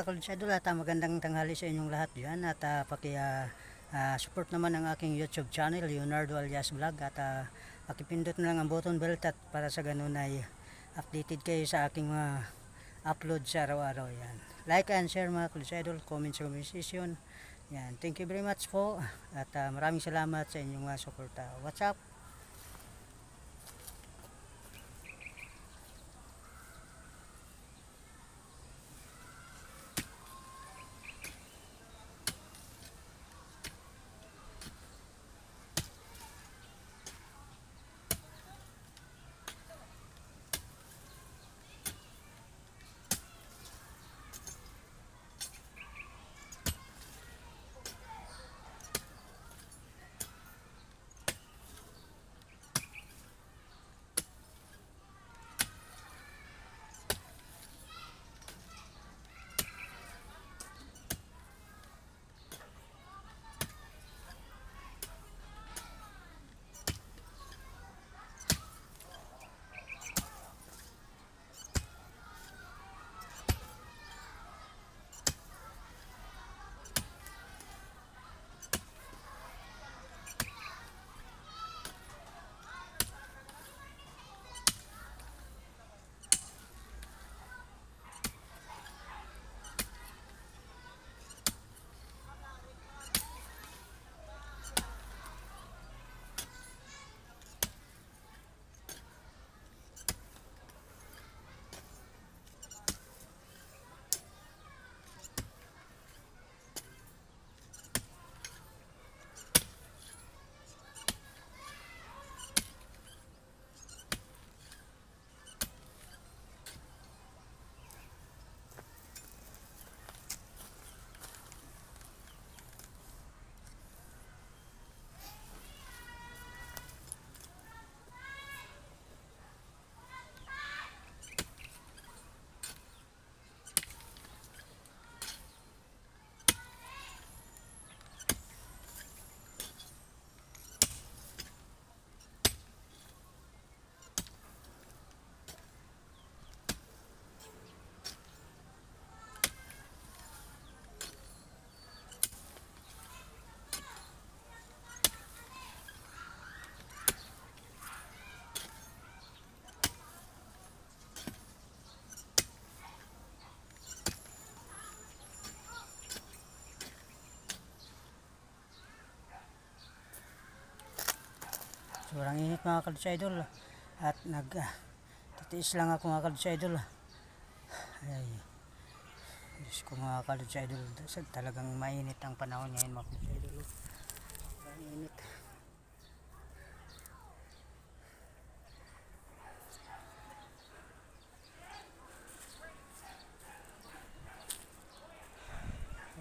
mga Idol at magandang tanghali sa inyong lahat dyan at uh, paki ah, ah, support naman ang aking YouTube channel Leonardo Alias Vlog at uh, pakipindot na lang ang button bell at para sa ganun ay updated kayo sa aking mga upload sa araw-araw yan. Like and share mga Idol, comment sa comment. Yan. Thank you very much po at ah, maraming salamat sa inyong mga suporta. What's up? Sobrang init mga kalutsa idol. At nag ah, titiis lang ako mga kalutsa idol. Ay. Diyos ko mga kalutsa idol. Talagang mainit ang panahon ngayon mga kalutsa idol. Sobrang init.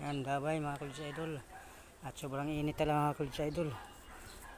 Yan, gabay mga kalutsa idol. At sobrang init talaga mga kalutsa idol.